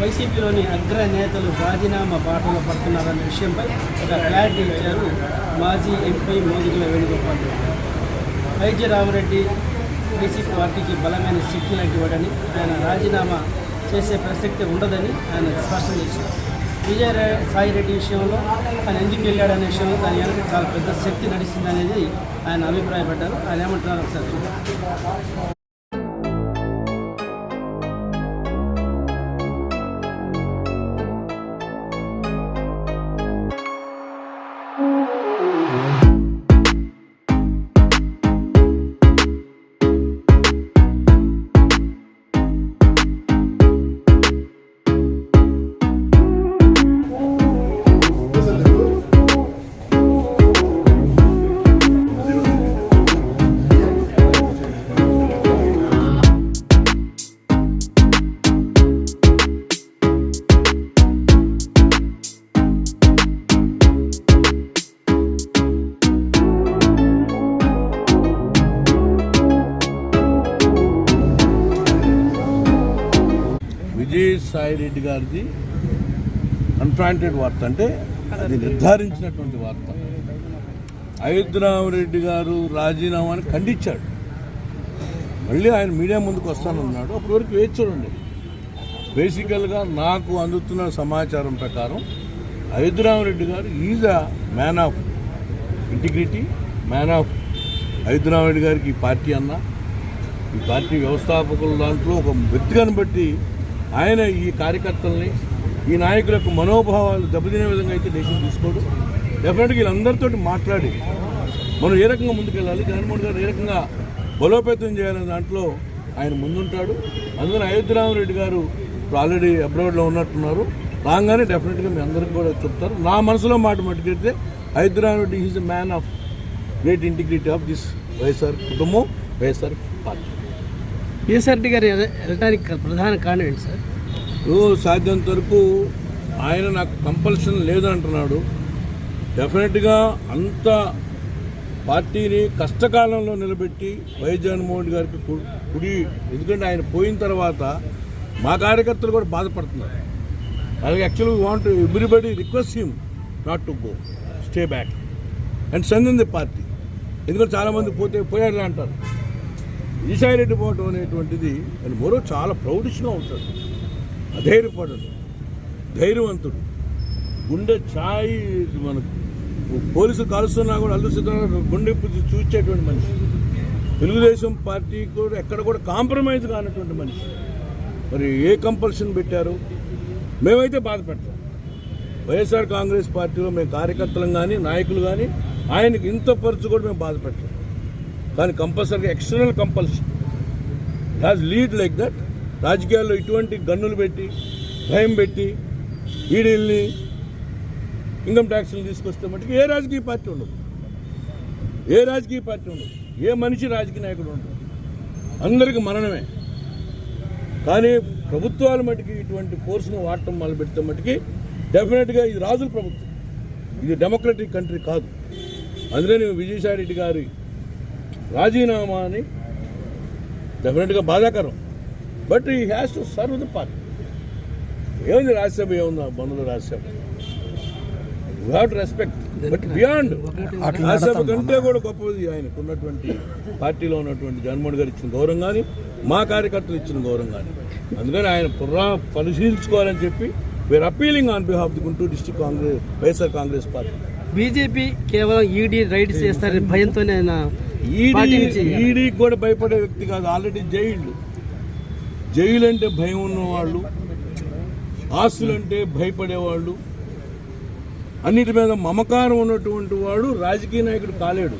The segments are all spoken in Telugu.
వైసీపీలోని అగ్ర నేతలు రాజీనామా బాటలో పడుతున్నారన్న విషయంపై ఒక క్లారిటీ ఇచ్చారు మాజీ ఎంపీ మోదుగుల వేణుగోపాల్ రెడ్డి. వైద్య రామరెడ్డి వైసీపీ పార్టీకి బలమైన శక్తి లాంటివాడని ఆయన రాజీనామా చేసే ప్రసక్తి ఉండదని ఆయన స్పష్టం చేశారు. విజయ సాయి రెడ్డి విషయంలో ఆయన ఎందుకు వెళ్ళాడనే విషయంలో దాని వెనక చాలా పెద్ద శక్తి నడిచిందనేది ఆయన అభిప్రాయపడ్డారు. ఆయన ఏమంటున్నారు ఒకసారి విజయ్ సాయి రెడ్డి గారిది అన్ఫ్రాంటెడ్ వార్త. అంటే అది నిర్ధారించినటువంటి వార్త. అయోధ్యరామరెడ్డి గారు రాజీనామాని ఖండించాడు. మళ్ళీ ఆయన మీడియా ముందుకు వస్తానన్నాడు. అప్పటి వరకు వేచి చూడండి. బేసికల్గా నాకు అందుతున్న సమాచారం ప్రకారం అయోధ్యరామరెడ్డి గారు is a man of integrity man of Ayodhya Rama Reddy గారికి ఈ పార్టీ అన్న. ఈ పార్టీ వ్యవస్థాపకుల దాంట్లో ఒక వ్యక్తిగాను బట్టి ఆయన ఈ కార్యకర్తల్ని ఈ నాయకులకు మనోభావాలు దెబ్బతినే విధంగా అయితే డెసిషన్ తీసుకోడు. డెఫినెట్గా వీళ్ళందరితో మాట్లాడి మనం ఏ రకంగా ముందుకెళ్ళాలి జగన్మోహన్ గారు ఏ రకంగా బలోపేతం చేయాలనే దాంట్లో ఆయన ముందుంటాడు. అందుకని అయోధ్యరామరెడ్డి గారు ఆల్రెడీ అబ్రాడ్లో ఉన్నట్టున్నారు. రాగానే డెఫినెట్గా మీ అందరికీ కూడా చెప్తారు. నా మనసులో మాట మట్టుకెళ్తే Ayodhya Rama Reddy is the man of great integrity of this YSR కుటుంబం వైఎస్ఆర్ పార్టీ. రెడ్డి గారు వెళ్ళడానికి ప్రధాన కారణం ఏంటి సార్? ఓ సాధ్యంత వరకు ఆయన నాకు కంపల్షన్ లేదంటున్నాడు. డెఫినెట్గా అంత పార్టీని కష్టకాలంలో నిలబెట్టి వైఎస్ జగన్మోహన్ గారికి కుడి ఎందుకంటే ఆయన పోయిన తర్వాత మా కార్యకర్తలు కూడా బాధపడుతున్నారు. అలాగే యాక్చువల్గా want everybody request him not to go stay back and send the party ఎందుకంటే చాలామంది పోతే పోయారు అంటారు. ఈసాయిరెడ్డి పోవటం అనేటువంటిది ఆయన మరో చాలా ప్రౌడిష్గా ఉంటాడు అధైర్యపడడు. ధైర్యవంతుడు. గుండె ఛాయి మనకు. పోలీసులు కలుస్తున్నా కూడా అల్లు సిద్ధంగా గుండె చూసేటువంటి చూచేటువంటి మనిషి. తెలుగుదేశం పార్టీ కూడా ఎక్కడ కూడా కాంప్రమైజ్ కానటువంటి మనిషి. మరి ఏ కంపల్షన్ పెట్టారు? మేమైతే బాధపెడతాం. వైఎస్ఆర్ కాంగ్రెస్ పార్టీలో మేము కార్యకర్తలం కానీ నాయకులు కానీ ఆయనకి ఇంత పరుచు కూడా మేము బాధపెట్టాం కానీ కంపల్సరీగా external compulsion has lead like that రాజకీయాల్లో ఇటువంటి గన్నులు పెట్టి భయం పెట్టి ఈడీల్ని ఇన్కమ్ ట్యాక్స్లు తీసుకొస్తే మటుకు ఏ రాజకీయ పార్టీ ఉండదు. ఏ రాజకీయ పార్టీ ఉండదు. ఏ మనిషి రాజకీయ నాయకుడు ఉండదు అందరికీ మరణమే. కానీ ప్రభుత్వాలు మటుకి ఇటువంటి ఫోర్స్ను వాడటం మొదలు పెడితే మటుకి డెఫినెట్గా ఇది రాజుల ప్రభుత్వం. ఇది డెమోక్రటిక్ కంట్రీ కాదు. అందులో విజయసాయి రెడ్డి గారి రాజీనామాని డెఫినెట్గా బాధాకరం. బట్ ఈ has to serve the party. ఏముంది రాజ్యసభ? ఏముంది బంధువులు Rajya Sabha? You have to respect but beyond Rajya Sabha కంటే కూడా గొప్పది ఆయనకు ఉన్నటువంటి పార్టీలో ఉన్నటువంటి జగన్మోహన్ గారు ఇచ్చిన గౌరవం కానీ మా కార్యకర్తలు ఇచ్చిన గౌరవం కానీ అందుకని ఆయన పురా పరిశీలించుకోవాలని చెప్పి we are appealing on behalf the Guntur district Congress YSR Congress party. BJP కేవలం ఈడీ రైడ్ చేస్తారని భయంతోనే ఆయన ఈడీ ఈడీకి కూడా భయపడే వ్యక్తి కాదు. ఆల్రెడీ జైళ్ళు జైలు అంటే భయం ఉన్నవాళ్ళు ఆస్తులంటే భయపడేవాళ్ళు అన్నిటి మీద మమకారం ఉన్నటువంటి వాడు రాజకీయ నాయకుడు కాలేడు.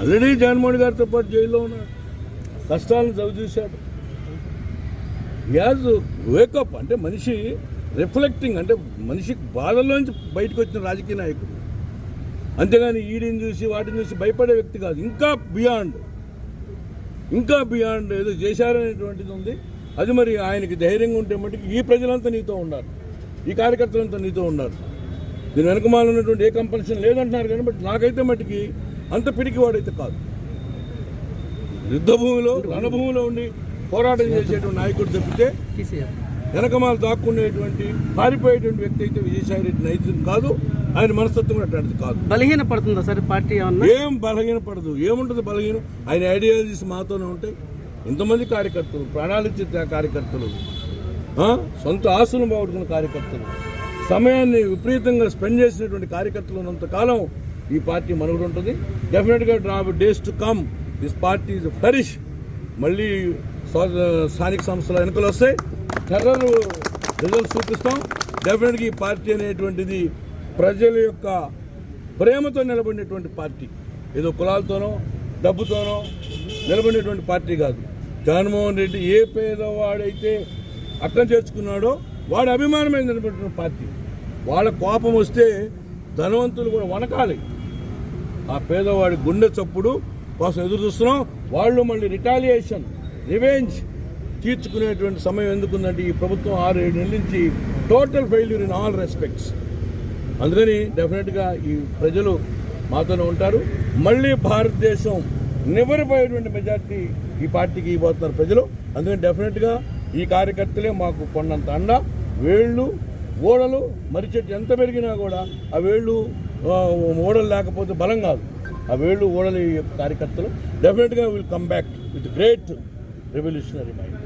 ఆల్రెడీ జగన్మోహన్ గారితో పాటు జైల్లో ఉన్నాడు. కష్టాలను చవిచూశాడు యాజ్ వేకప్ అంటే మనిషి రిఫ్లెక్టింగ్ అంటే మనిషి బాధల్లోంచి బయటకు వచ్చిన రాజకీయ నాయకుడు. అంతేగాని ఈడీని చూసి వాటిని చూసి భయపడే వ్యక్తి కాదు. ఇంకా బియాండ్ ఇంకా బియాండ్ ఏదో చేశారనేటువంటిది ఉంది. అది మరి ఆయనకి ధైర్యంగా ఉంటే మటుకు ఈ ప్రజలంతా నీతో ఉన్నారు. ఈ కార్యకర్తలంతా నీతో ఉన్నారు. దీని వెనకమాల ఉన్నటువంటి ఏ కంపల్షన్ లేదంటున్నారు కానీ బట్ నాకైతే మటుకి అంత పిరికివాడైతే కాదు. యుద్ధ భూమిలో రణభూమిలో ఉండి పోరాటం చేసేటువంటి నాయకుడు తప్పితే వెనకమాల దాక్కునేటువంటి పారిపోయేటువంటి వ్యక్తి అయితే విజయసాయి రెడ్డి నైతికం కాదు. ఆయన మనస్తత్వం కూడా అట్లాంటిది కాదు. బలహీన పడుతుందా సార్ పార్టీ ఏం బలహీన పడదు ఏముంటుంది బలహీనం? ఆయన ఐడియాలజీస్ మాతోనే ఉంటాయి. ఇంతమంది కార్యకర్తలు ప్రణాళిక కార్యకర్తలు? సొంత ఆస్తులను పోగొట్టుకున్న కార్యకర్తలు సమయాన్ని విపరీతంగా స్పెండ్ చేసినటువంటి కార్యకర్తలు ఉన్నంత కాలం ఈ పార్టీ మనుగడ ఉంటుంది. డెఫినెట్గా drop days to come this party is flourish మళ్ళీ స్థానిక సంస్థల ఎన్నికలు వస్తాయి. టెర్రర్ రిజల్ట్స్ చూపిస్తాం. డెఫినెట్గా ఈ పార్టీ అనేటువంటిది ప్రజల యొక్క ప్రేమతో నిలబడినటువంటి పార్టీ. ఏదో కులాలతోనో డబ్బుతోనో నిలబడినటువంటి పార్టీ కాదు. జగన్మోహన్ రెడ్డి ఏ పేదవాడైతే అర్థం చేసుకున్నాడో వాడి అభిమానమైన నిలబడిన పార్టీ. వాళ్ళ కోపం వస్తే ధనవంతులు కూడా వనకాలి ఆ పేదవాడి గుండె చప్పుడు కోసం ఎదురు చూస్తున్నాం. వాళ్ళు మళ్ళీ రిటాలియేషన్ రివెంజ్ తీర్చుకునేటువంటి సమయం ఎందుకుందంటే ఈ ప్రభుత్వం ఆరు ఏడు నెలల నుంచి total failure in all respects. అందుకని డెఫినెట్గా ఈ ప్రజలు మాతోనే ఉంటారు. మళ్ళీ భారతదేశం నివరిపోయేటువంటి మెజార్టీ ఈ పార్టీకి ఇవ్వబోతున్నారు ప్రజలు. అందుకని డెఫినెట్గా ఈ కార్యకర్తలే మాకు కొన్నంత అండ. వేళ్ళు ఓడలు మరి చెట్టు ఎంత పెరిగినా కూడా ఆ వేళ్ళు ఓడలు లేకపోతే బలం కాదు. ఆ వేళ్ళు ఓడలు ఈ కార్యకర్తలు. డెఫినెట్గా will come back with great revolutionary mind